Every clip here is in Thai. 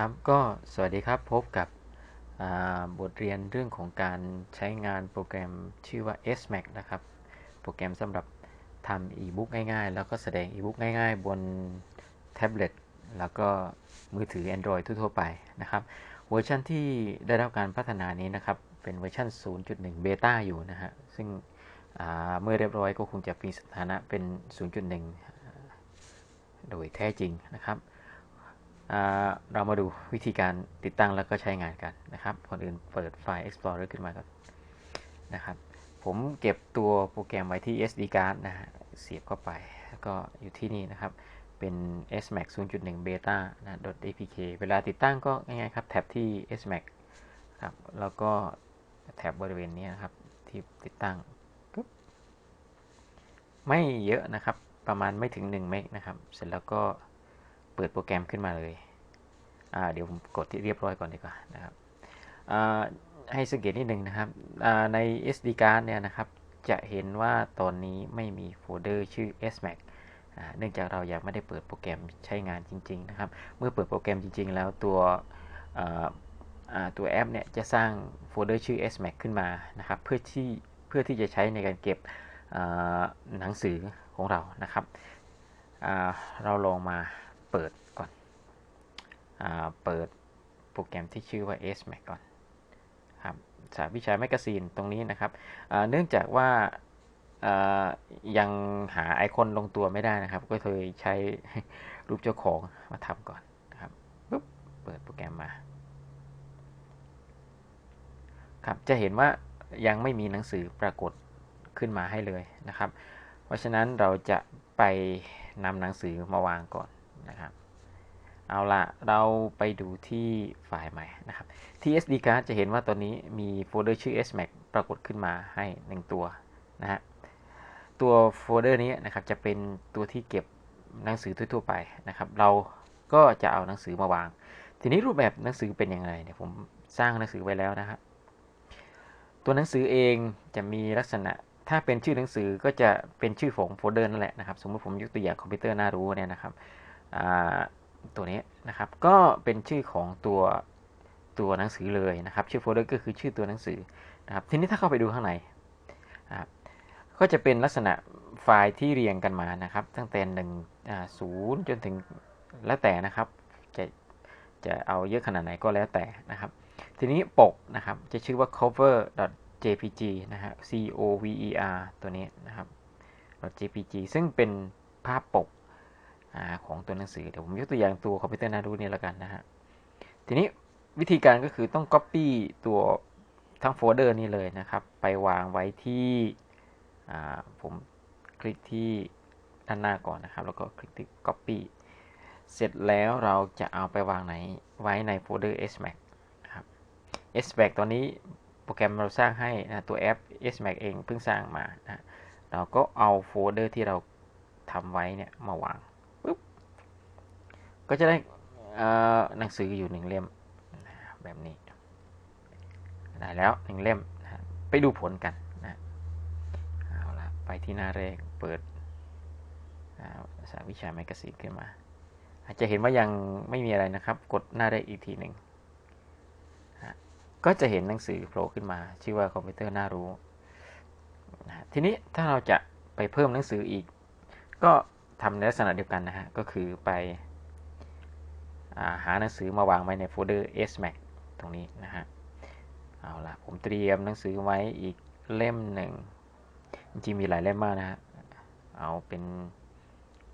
ครับก็สวัสดีครับพบกับบทเรียนเรื่องของการใช้งานโปรแกรมชื่อว่า SMAC นะครับ โปรแกรมสำหรับทำอีบุ๊กง่ายๆ แล้วก็แสดงอีบุ๊กง่ายๆ บนแท็บเล็ตแล้วก็มือถือ Android ทั่วๆไปนะครับ เวอร์ชันที่ได้รับการพัฒนานี้นะครับ เป็นเวอร์ชัน 0.1 เบต้าอยู่นะฮะ ซึ่งเมื่อเรียบร้อยก็คงจะมีสถานะเป็น 0.1 โดยแท้จริงนะครับ เรามาดูวิธีการติดตั้งแล้วก็ใช้งานกันนะครับก่อนอื่นเปิดไฟล์ Explorer ขึ้นมาก่อนนะครับผมเก็บตัวโปรแกรมไว้ที่ SD card นะฮะเสียบเข้าไป แล้วก็อยู่ที่นี่นะครับ เป็น SMAC 0.1 Beta นะ .apk เวลาติดตั้งก็ง่ายๆครับแท็บที่ SMAC ครับแล้วก็แท็บบริเวณนี้นะครับ ที่ติดตั้งไม่เยอะนะครับ ประมาณไม่ถึง 1 เมกนะครับ เสร็จแล้วก็ เปิดโปรแกรมขึ้นมาเลยเดี๋ยวผมกดที่เรียบร้อยก่อนดีกว่านะครับให้สังเกตนิดนึงนะครับใน SD card เนี่ยนะครับ จะเห็นว่าตอนนี้ไม่มีโฟลเดอร์ชื่อ SMAC เนื่องจากเรายังไม่ได้เปิดโปรแกรมใช้งานจริง ๆ นะครับ เมื่อเปิดโปรแกรมจริง ๆ แล้วตัวตัวแอปเนี่ยจะสร้างโฟลเดอร์ชื่อ SMAC ขึ้นมานะครับ เพื่อที่เพื่อที่จะใช้ในการเก็บหนังสือของเรานะครับเราลองมา เปิดก่อนอเปิดโปรแกรมที่ชื่อว่า SMAC ก่อนครับสาวิชาแมกกาซีนตรงนี้นะครับ เนื่องจากว่าอ่ายังหาไอคอนลงตัวไม่ได้นะครับ ก็เลยใช้รูปเจ้าของมาทำก่อนนะครับปุ๊บเปิดโปรแกรมมาครับจะเห็นว่ายังไม่มีหนังสือปรากฏขึ้นมาให้เลยนะครับ เพราะฉะนั้นเราจะไปนำหนังสือมาวางก่อน นะครับ เอาละเราไปดูที่ไฟล์ใหม่นะครับ ที่ SD card จะเห็นว่าตอนนี้มีโฟลเดอร์ชื่อ SMAC ปรากฏขึ้นมาให้ 1 ตัวนะฮะ ตัวโฟลเดอร์นี้นะครับจะเป็นตัวที่เก็บหนังสือทั่วๆไปนะครับ เราก็จะเอาหนังสือมาวาง ทีนี้รูปแบบหนังสือเป็นยังไงเนี่ยผมสร้างหนังสือไว้แล้วนะครับตัวหนังสือเองจะมีลักษณะถ้าเป็นชื่อหนังสือก็จะเป็นชื่อของโฟลเดอร์นั่นแหละนะครับ สมมติผมยกตัวอย่างคอมพิวเตอร์น่ารู้เนี่ยนะครับ ตัวนี้นะครับ ก็เป็นชื่อของตัวตัวหนังสือเลยนะครับ ชื่อโฟลเดอร์ก็คือชื่อตัวหนังสือนะครับ ทีนี้ถ้าเข้าไปดูข้างในก็จะเป็นลักษณะไฟล์ที่เรียงกันมานะครับ ตั้งแต่หนึ่งศูนย์จนถึงแล้วแต่นะครับ จะจะเอาเยอะขนาดไหนก็แล้วแต่นะครับ ทีนี้ปกนะครับจะชื่อว่า cover jpg นะฮะ c o v e r ตัวนี้นะครับ jpg ซึ่งเป็นภาพปก ของตัวหนังสือ เดี๋ยวผมยกตัวอย่างตัวคอมพิวเตอร์นารูนี่ล้วกันนะฮะ ทีนี้วิธีการก็คือต้อง Copy ตัวทั้งโฟลเดอร์นี่เลยนะครับ ไปวางไว้ที่ผมคลิกที่ด้านหน้าก่อนนะครับ แล้วก็คลิกที่ Copy เสร็จแล้วเราจะเอาไปวางไหนไว้ในโฟลเดอร์ SMAC นะครับ SMAC ตอนนี้โปรแกรมเราสร้างให้นะตัวแอป SMAC เองเพิ่งสร้างมานะเราก็เอาโฟลเดอร์ที่เราทำไว้เนี่ยมาวาง ก็จะได้หนังสืออยู่หนึ่งเล่มแบบนี้ ได้แล้วหนึ่งเล่มนะไปดูผลกันนะเอาละไปที่หน้าแรกเปิดสาวิชาแมกกาซีนขึ้นมา อาจจะเห็นว่ายังไม่มีอะไรนะครับ กดหน้าแรกอีกทีหนึ่งก็จะเห็นหนังสือโผล่ขึ้นมา ชื่อว่าคอมพิวเตอร์น่ารู้นะทีนี้ถ้าเราจะไปเพิ่มหนังสืออีก ก็ทำในลักษณะเดียวกันนะฮะก็คือไป หาหนังสือมาวางไว้ในโฟลเดอร์ SMAC ตรงนี้นะฮะเอาละผมเตรียมหนังสือไว้อีกเล่มหนึ่งจริงๆมีหลายเล่มมากนะฮะเอาเป็น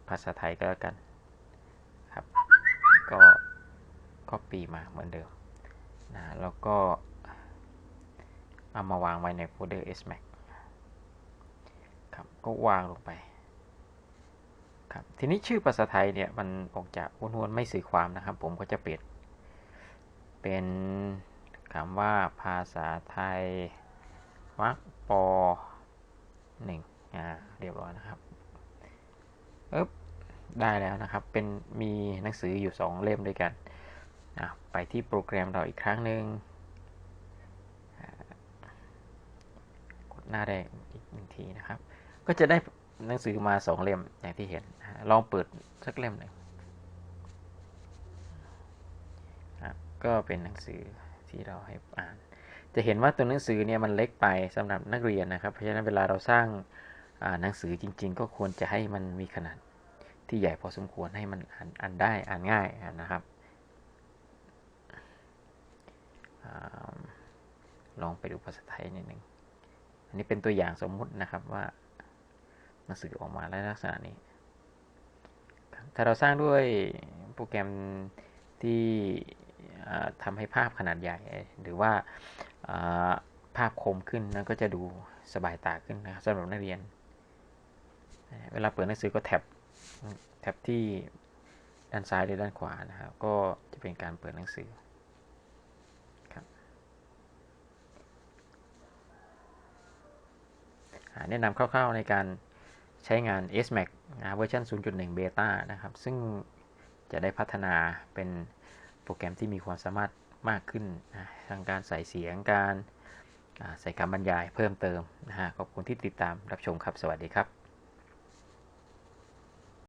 ภาษาไทยก็แล้วกันครับ ก็ copy มาเหมือนเดิมนะแล้วก็เอามาวางไว้ในโฟลเดอร์ SMAC ครับก็วางลงไป ครับทีนี้ชื่อภาษาไทยเนี่ยมันออกจากวนๆไม่สื่อความนะครับ ผมก็จะเปลี่ยนเป็นคำว่าภาษาไทยวรรคปหนึ่งอ่าเรียบร้อยนะครับปึ๊บได้แล้วนะครับ เป็นมีหนังสืออยู่ 2 เล่มด้วยกันไปที่โปรแกรมเราอีกครั้งหนึ่งกดหน้าแรกอีกหนึ่งทีนะครับ ก็จะได้ หนังสือมา2เล่มอย่างที่เห็น ลองเปิดสักเล่มหนึ่งก็เป็นหนังสือที่เราให้อ่าน จะเห็นว่าตัวหนังสือเนี่ยมันเล็กไปสำหรับนักเรียนนะครับ เพราะฉะนั้นเวลาเราสร้างหนังสือจริง ๆ ก็ควรจะให้มันมีขนาดที่ใหญ่พอสมควรให้มันอ่านานได้อ่านง่ายนะครับอลองไปดูภาษาไทยนิดหนึ่งอันนี้เป็นตัวอย่างสมมุตินะครับว่า หนังสือออกมาในลักษณะนี้ ถ้าเราสร้างด้วยโปรแกรมที่อ่าทำให้ภาพขนาดใหญ่ หรือว่าภาพคมขึ้นนั้นก็จะดูสบายตาขึ้นนะครับสำหรับนักเรียน เวลาเปิดหนังสือก็แท็บแท็บที่ด้านซ้ายหรือด้านขวานะครับ ก็จะเป็นการเปิดหนังสือครับแนะนำคร่าวๆในการ ใช้งาน SMAX นะเวอร์ชัน0.1เบต้านะครับ ซึ่งจะได้พัฒนาเป็นโปรแกรมที่มีความสามารถมากขึ้นนะทางการใส่เสียงการใส่คำบรรยายเพิ่มเติมนะฮะขอบคุณที่ติดตามรับชมครับ สวัสดีครับ